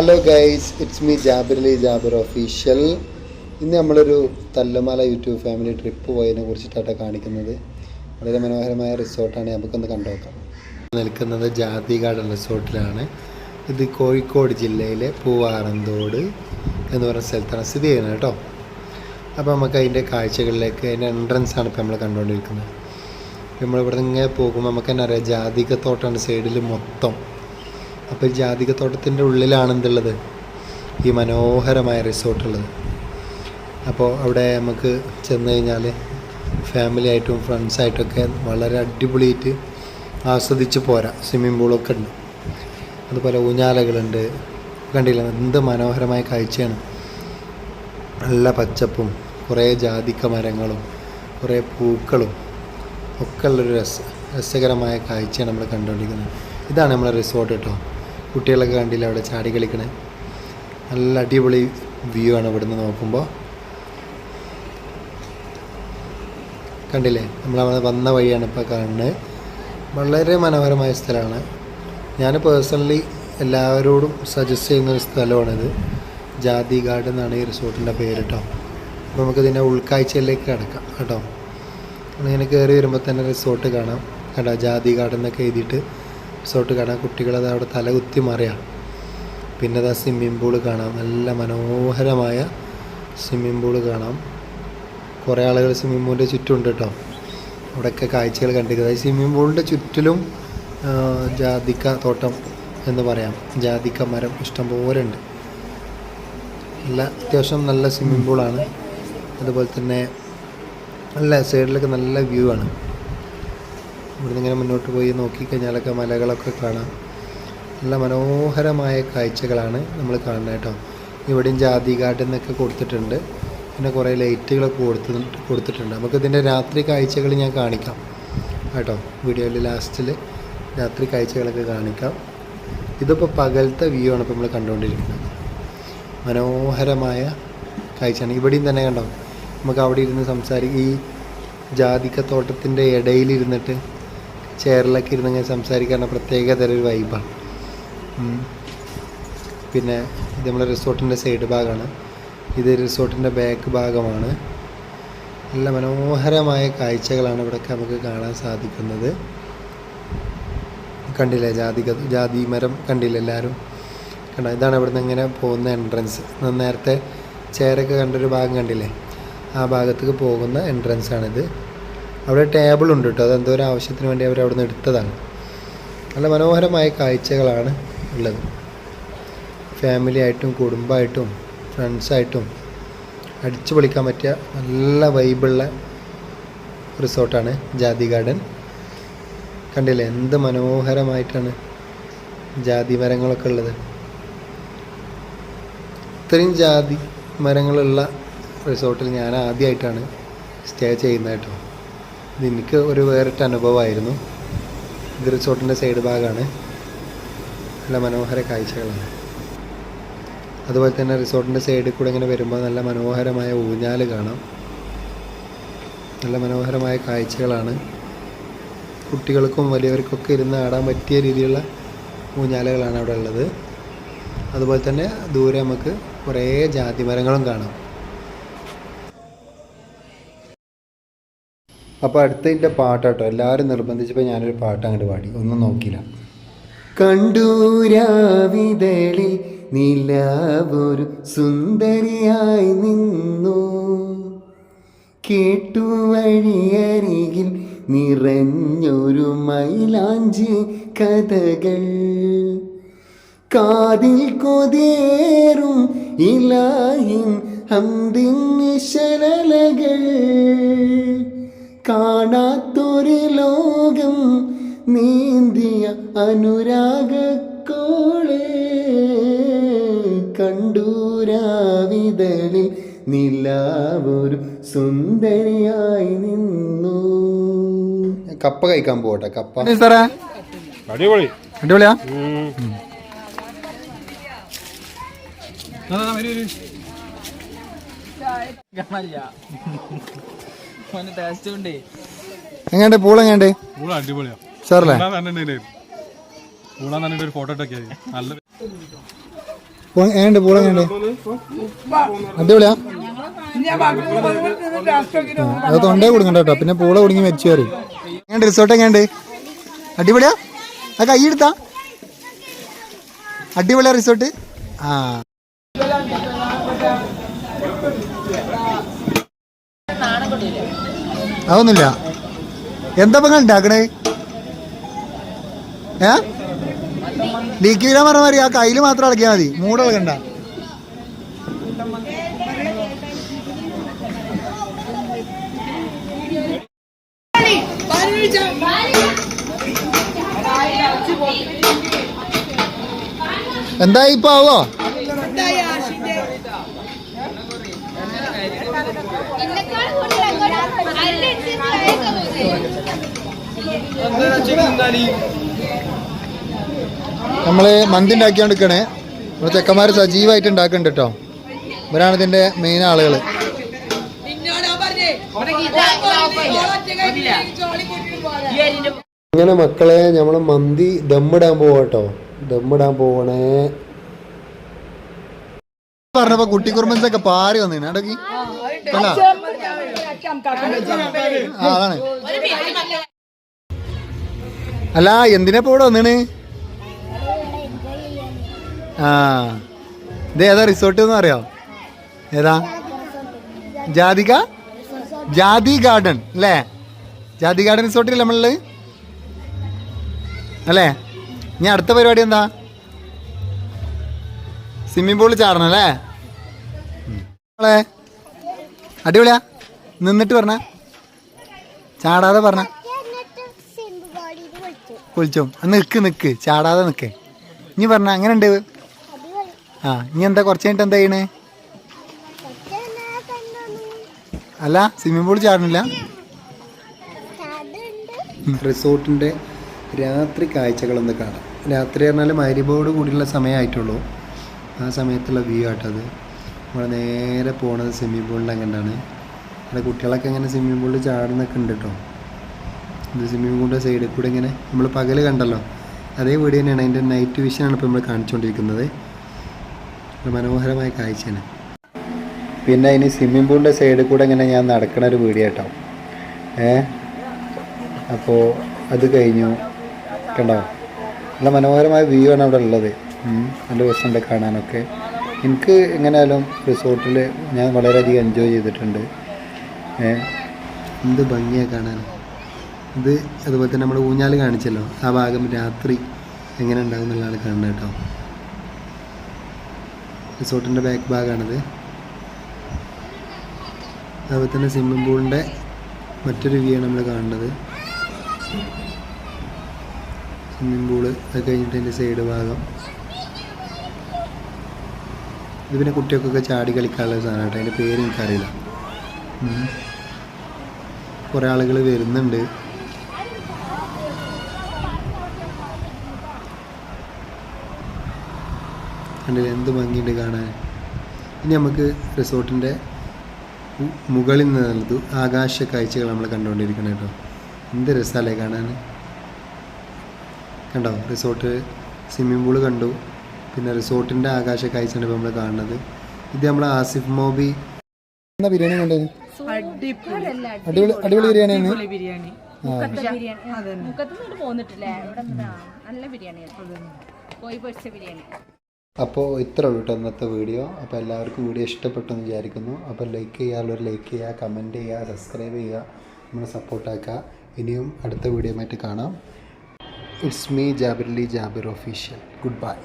Hello guys it's me Jabirli Jabir official ഇന്ന് നമ്മളൊരു തല്ലമാല YouTube family trip പോയതിനെ കുറിച്ചിട്ടാണ് കാണിക്കുന്നത്. വളരെ മനോഹരമായ റിസോർട്ടാണ്. നമുക്കൊന്ന് കണ്ടുനോക്കാം. നിൽക്കുന്നത് ജാതി ഗാർഡൻ റിസോർട്ടിലാണ്. ഇത് കോഴിക്കോട് ജില്ലയിലെ പൂവാറന്തോട് എന്ന് പറയുന്ന സ്ഥലത്താണ് സ്ഥിതി ചെയ്യുന്നത് കേട്ടോ. അപ്പോൾ നമുക്ക് അതിന്റെ കാഴ്ചകളിലേക്ക് അതിന്റെ എൻട്രൻസ് ആണ് ഇപ്പോൾ നമ്മൾ കണ്ടുകൊണ്ടിരിക്കുന്നത്. നമ്മളിവിടെ നിന്ന് ഇങ്ങനെ പോകുമ്പോൾ നമുക്ക് തന്നെ അറിയാം ജാതിക തോട്ടമാണ് സൈഡിൽ മൊത്തം. അപ്പോൾ ജാതിക തോട്ടത്തിന്റെ ഉള്ളിലാണ് എന്തുള്ളത്? ഈ മനോഹരമായ റിസോർട്ടുള്ളത് അപ്പോൾ അവിടെ നമുക്ക് ചെന്ന് കഴിഞ്ഞാൽ ഫാമിലി ആയിട്ടും ഫ്രണ്ട്സായിട്ടൊക്കെ വളരെ അടിപൊളിയായിട്ട് ആസ്വദിച്ച് പോരാ. സ്വിമ്മിംഗ് പൂളൊക്കെ ഉണ്ട്. അതുപോലെ ഊഞ്ഞാലകളുണ്ട്. കണ്ടില്ല? എന്ത് മനോഹരമായ കാഴ്ചയാണ്. നല്ല പച്ചപ്പും കുറേ ജാതിക്ക മരങ്ങളും കുറേ പൂക്കളും ഒക്കെ ഉള്ളൊരു രസ രസകരമായ കാഴ്ചയാണ് നമ്മൾ കണ്ടുകൊണ്ടിരിക്കുന്നത്. ഇതാണ് നമ്മളെ റിസോർട്ട് കേട്ടോ. കുട്ടികളൊക്കെ കണ്ടില്ല അവിടെ ചാടി കളിക്കണേ? നല്ല അടിപൊളി വ്യൂ ആണ് ഇവിടുന്ന് നോക്കുമ്പോൾ കണ്ടില്ലേ? നമ്മൾ വന്ന വഴിയാണ് ഇപ്പോൾ കാണുന്നത്. വളരെ മനോഹരമായ സ്ഥലമാണ്. ഞാൻ പേഴ്സണലി എല്ലാവരോടും സജസ്റ്റ് ചെയ്യുന്ന ഒരു സ്ഥലമാണിത്. ജാതി ഗാർഡൻ എന്നാണ് ഈ റിസോർട്ടിന്റെ പേര് കേട്ടോ. അപ്പോൾ നമുക്കിതിന്റെ ഉൾക്കാഴ്ചയിലേക്ക് കിടക്കാം കേട്ടോ. അങ്ങനെ കയറി വരുമ്പോൾ തന്നെ റിസോർട്ട് കാണാം. കേട്ടോ ജാതി ഗാർഡൻ എന്നൊക്കെ എഴുതിയിട്ട് റിസോർട്ട് കാണാം കുട്ടികളത് അവിടെ തലകുത്തി മറിയാം. പിന്നെ അതാ സ്വിമ്മിംഗ് പൂൾ കാണാം. നല്ല മനോഹരമായ സ്വിമ്മിംഗ് പൂൾ കാണാം. കുറേ ആളുകൾ സ്വിമ്മിംഗ് പൂളിന്റെ ചുറ്റുമുണ്ട് കേട്ടോ. അവിടെയൊക്കെ കാഴ്ചകൾ കണ്ടിരിക്കുന്നത്. സ്വിമ്മിംഗ് പൂളിന്റെ ചുറ്റിലും ജാതിക്ക തോട്ടം എന്ന് പറയാം. ജാതിക്ക മരം ഇഷ്ടംപോലെ ഉണ്ട്. നല്ല അത്യാവശ്യം നല്ല സ്വിമ്മിംഗ് പൂളാണ്. അതുപോലെ തന്നെ നല്ല സൈഡിലൊക്കെ നല്ല വ്യൂ ആണ് ഇവിടുന്ന് ഇങ്ങനെ മുന്നോട്ട് പോയി നോക്കിക്കഴിഞ്ഞാലൊക്കെ മലകളൊക്കെ കാണാം. നല്ല മനോഹരമായ കാഴ്ചകളാണ് നമ്മൾ കാണുന്നത് കേട്ടോ. ഇവിടെയും ജാതി ഗാർഡൻ എന്നൊക്കെ കൊടുത്തിട്ടുണ്ട്. പിന്നെ കുറേ ലൈറ്റുകളൊക്കെ കൊടുത്ത് കൊടുത്തിട്ടുണ്ട്. നമുക്കിതിന്റെ രാത്രി കാഴ്ചകൾ ഞാൻ കാണിക്കാം കേട്ടോ. വീഡിയോയിൽ ലാസ്റ്റിൽ രാത്രി കാഴ്ചകളൊക്കെ കാണിക്കാം. ഇതിപ്പോൾ പകലത്തെ വ്യൂ ആണ് ഇപ്പോൾ നമ്മൾ കണ്ടുകൊണ്ടിരിക്കുന്നത്. മനോഹരമായ കാഴ്ചയാണ്. ഇവിടെയും തന്നെ കണ്ടോ? നമുക്ക് അവിടെ ഇരുന്ന് സംസാരിക്കും. ഈ ജാതിക്കത്തോട്ടത്തിന്റെ ഇടയിലിരുന്നിട്ട് ചെയറിലൊക്കെ ഇരുന്ന് ഇങ്ങനെ സംസാരിക്കാൻ പ്രത്യേക തരം ഒരു വൈബാണ് പിന്നെ ഇത് നമ്മുടെ റിസോർട്ടിന്റെ സൈഡ് ഭാഗമാണ് ഇത് റിസോർട്ടിന്റെ ബാക്ക് ഭാഗമാണ്. നല്ല മനോഹരമായ കാഴ്ചകളാണ് ഇവിടെയൊക്കെ നമുക്ക് കാണാൻ സാധിക്കുന്നത്. കണ്ടില്ലേ ജാതി ജാതി മരം കണ്ടില്ല എല്ലാവരും കണ്ട? ഇതാണ് ഇവിടുന്ന് ഇങ്ങനെ പോകുന്ന എൻട്രൻസ് നേരത്തെ ചെയറൊക്കെ കണ്ടൊരു ഭാഗം കണ്ടില്ലേ? ആ ഭാഗത്തേക്ക് പോകുന്ന എൻട്രൻസ് ആണിത്. അവിടെ ടേബിൾ ഉണ്ട് കേട്ടോ. അതെന്തോ ഒരു ആവശ്യത്തിന് വേണ്ടി അവർ അവിടെ നിന്ന് എടുത്തതാണ്. നല്ല മനോഹരമായ കാഴ്ചകളാണ് ഉള്ളത്. ഫാമിലി ആയിട്ടും കുടുംബമായിട്ടും ഫ്രണ്ട്സായിട്ടും അടിച്ചു പൊളിക്കാൻ പറ്റിയ നല്ല വൈബുള്ള റിസോർട്ടാണ് ജാതി ഗാർഡൻ കണ്ടില്ലേ? എന്ത് മനോഹരമായിട്ടാണ് ജാതി മരങ്ങളൊക്കെ ഉള്ളത്. ഇത്രയും ജാതി മരങ്ങളുള്ള റിസോർട്ടിൽ ഞാൻ ആദ്യമായിട്ടാണ് സ്റ്റേ ചെയ്യുന്നത് കേട്ടോ. എനിക്ക് ഒരു വേറിട്ട അനുഭവമായിരുന്നു. ഇത് റിസോർട്ടിന്റെ സൈഡ് ഭാഗമാണ് നല്ല മനോഹര കാഴ്ചകളാണ്. അതുപോലെ തന്നെ റിസോർട്ടിന്റെ സൈഡിൽ കൂടെ ഇങ്ങനെ വരുമ്പോൾ നല്ല മനോഹരമായ ഊഞ്ഞാൽ കാണാം. നല്ല മനോഹരമായ കാഴ്ചകളാണ്. കുട്ടികൾക്കും വലിയവർക്കൊക്കെ ഇരുന്ന് ആടാൻ പറ്റിയ രീതിയിലുള്ള ഊഞ്ഞാലുകളാണ് അവിടെ ഉള്ളത്. അതുപോലെ തന്നെ ദൂരെ നമുക്ക് കുറേ ജാതി മരങ്ങളും കാണാം. അപ്പോൾ അടുത്തതിന്റെ പാട്ടാട്ടോ. എല്ലാവരും നിർബന്ധിച്ചപ്പോൾ ഞാനൊരു പാട്ട് അങ്ങോട്ട് പാടി. ഒന്നും നോക്കിയില്ല. കണ്ടൂരാവിതളി നിലാവൊരു സുന്ദരിയായി നിന്നു. കേട്ടു വഴിയരികിൽ നിറഞ്ഞൊരു മൈലാഞ്ചി കഥകൾ. കാതിൽ കൊതേറും ഇലാഹിൻ ഹന്തിൻ നിശലകൾ കാണാത്തൊരു ലോകം നീന്തിയ അനുരാഗക്കോളെ കണ്ടൂരാവിതളിൽ നിലാവൊരു സുന്ദരിയായി നിന്നു. കപ്പ കഴിക്കാൻ പോട്ടെ കപ്പ. സാറേ. അടിപൊളി. അടിപൊളിയാ? എങ്ങാണ്ട് പൂള അടിപൊളിയാ. സാറല്ലേ? തന്നെ പൂളാൻ ഒരു ഫോട്ടോ നല്ല പൂള അടിപൊളിയാ. അത് തൊണ്ടേ കൊടുക്കണ്ട കേട്ടോ. പിന്നെ പൂള കുടുങ്ങി മരിച്ചു കയറി. റിസോർട്ട് എങ്ങാണ്ട് അടിപൊളിയാ. ആ കൈ എടുത്താ. അടിപൊളിയാ റിസോർട്ട് ആ. അതൊന്നുമില്ല. എന്താ ഇപ്പൊ ഉണ്ടാക്കണേ? ഏ? ലീക്ക് വീഴാൻ പറഞ്ഞ മാതിരി ആ കയ്യിൽ മാത്രം ഇളക്കിയാൽ മതി. മൂടെ ഇളകണ്ട. എന്താ ഇപ്പൊ ആവോ? നമ്മൾ മന്തി ഉണ്ടാക്കിയോണ്ടിരിക്കണേ നമ്മുടെ ചെക്കന്മാർ സജീവമായിട്ട് ഉണ്ടാക്കുന്നുണ്ട് കേട്ടോ ഇവരാണ് ഇതിന്റെ മെയിൻ ആളുകൾ. ഇങ്ങനെ മക്കളെ നമ്മൾ മന്തി ദമ്മിടാൻ പോവാട്ടോ ദമ്മിടാൻ പോവണേ. പറഞ്ഞപ്പോ കുട്ടി കുറുമ്പൻസ് ഒക്കെ പാറി വന്നിന്. അടക്കി അതാണ്. അല്ല എന്തിനാ ഇപ്പൊ ഇവിടെ വന്നിണ്? ആ. ഇത് ഏതാ റിസോർട്ട് എന്ന് അറിയോ? ഏതാ? ജാതിക? ജാതി ഗാർഡൻ അല്ലേ? ജാതി ഗാർഡൻ റിസോർട്ടിൽ നമ്മളിൽ അല്ലേ? ഇനി അടുത്ത പരിപാടി എന്താ? സ്വിമ്മിംഗ് പൂളിൽ ചാടണം അല്ലേ? അടിപൊളിയാ. നിന്നിട്ട് പറഞ്ഞ. ചാടാതെ പറഞ്ഞ. കുളിച്ചോ? നിക്ക് നിക്ക്. ചാടാതെ നിക്ക്. ഇനി പറഞ്ഞ അങ്ങനെ ഉണ്ട് ആ ഇനി എന്താ കുറച്ച് കഴിഞ്ഞിട്ട് എന്താ ചെയ്യണേ? അല്ല സ്വിമ്മിംഗ് പൂൾ ചാടണില്ല റിസോർട്ടിന്റെ രാത്രി കാഴ്ചകളൊന്ന് കാണാം. രാത്രി പറഞ്ഞാൽ മരിബോട് കൂടിയുള്ള സമയമായിട്ടുള്ളൂ ആ സമയത്തുള്ള വ്യൂ ആട്ടത് നമ്മൾ നേരെ പോണത് സ്വിമ്മിംഗ് പൂളിന്റെ അങ്ങനെയാണ്. അവിടെ കുട്ടികളൊക്കെ അങ്ങനെ സ്വിമ്മിംഗ് പൂളിൽ ചാടുന്നൊക്കെ ഉണ്ട് കേട്ടോ ഇത് സ്വിമ്മിംഗ് പൂളിന്റെ സൈഡിൽ കൂടെ ഇങ്ങനെ നമ്മൾ പകൽ കണ്ടല്ലോ. അതേ വീട് തന്നെയാണ് അതിന്റെ നൈറ്റ് വിഷനാണ് ഇപ്പോൾ നമ്മൾ കാണിച്ചുകൊണ്ടിരിക്കുന്നത് മനോഹരമായ കാഴ്ചയാണ്. പിന്നെ ഇനി സ്വിമ്മിംഗ് പൂളിന്റെ സൈഡിൽ കൂടെ ഇങ്ങനെ ഞാൻ നടക്കുന്ന ഒരു വീഡിയോ കേട്ടോ. ഏ? അപ്പോൾ അത് കഴിഞ്ഞു. കണ്ടോ? നല്ല മനോഹരമായ വ്യൂ ആണ് അവിടെ ഉള്ളത്. നല്ല രസമുണ്ട് കാണാനൊക്കെ. എനിക്ക് എങ്ങനെയാലും റിസോർട്ടിൽ ഞാൻ വളരെയധികം എൻജോയ് ചെയ്തിട്ടുണ്ട്. എന്ത് ഭംഗിയാണ് കാണാൻ. ഇത് അതുപോലെ തന്നെ നമ്മൾ ഊഞ്ഞാൽ കാണിച്ചല്ലോ. ആ ഭാഗം രാത്രി എങ്ങനെ ഉണ്ടാകും എന്നുള്ളതാണ് കാണുന്നത് കേട്ടോ. റിസോർട്ടിന്റെ ബാക്ക് ഭാഗമാണിത് അതുപോലെ തന്നെ സ്വിമ്മിംഗ് പൂളിന്റെ മറ്റൊരു വ്യൂ ആണ് നമ്മൾ കാണുന്നത്. സ്വിമ്മിംഗ് പൂൾ അത് കഴിഞ്ഞിട്ട് അതിന്റെ സൈഡ് ഭാഗം. ഇത് പിന്നെ കുട്ടികൾക്കൊക്കെ ചാടി കളിക്കാനുള്ള സാധനം കേട്ടോ. അതിന്റെ പേര് എനിക്കറിയില്ല. കുറേ ആളുകൾ വരുന്നുണ്ട്. കണ്ടില്ലേ? എന്ത് ഭംഗിയുണ്ട് കാണാൻ. ഇനി നമുക്ക് റിസോർട്ടിന്റെ മുകളിൽ നിന്നത് ആകാശ കാഴ്ചകൾ നമ്മൾ കണ്ടുകൊണ്ടിരിക്കണം കേട്ടോ എന്ത് രസമല്ലേ കാണാൻ. കണ്ടോ? റിസോർട്ട് സ്വിമ്മിംഗ് പൂൾ കണ്ടു. പിന്നെ റിസോർട്ടിന്റെ ആകാശ കാഴ്ചയാണ് ഇപ്പോൾ നമ്മൾ കാണുന്നത്. ഇത് നമ്മൾ ആസിഫ് മോബി എന്താ ബിരിയാണി കണ്ടത് അടിപൊളി അടിപൊളി ബിരിയാണിയാണ് ബിരിയാണി. മുക്കത്തുനിന്ന് പോന്നിട്ടില്ലേ? ഇവിടെ. നല്ല ബിരിയാണിയാണ് പോയി പൊരിച്ച ബിരിയാണി. അപ്പോൾ ഇത്ര കേട്ടോ ഇന്നത്തെ വീഡിയോ. അപ്പോൾ എല്ലാവർക്കും വീഡിയോ ഇഷ്ടപ്പെട്ടെന്ന് വിചാരിക്കുന്നു. അപ്പോൾ ലൈക്ക് ചെയ്യാനുള്ളവർ ലൈക്ക് ചെയ്യുക കമന്റ് ചെയ്യുക സബ്സ്ക്രൈബ് ചെയ്യുക നമ്മളെ സപ്പോർട്ടാക്കുക ഇനിയും അടുത്ത വീഡിയോ ആയിട്ട് കാണാം. It's me Jabirli Jabir official goodbye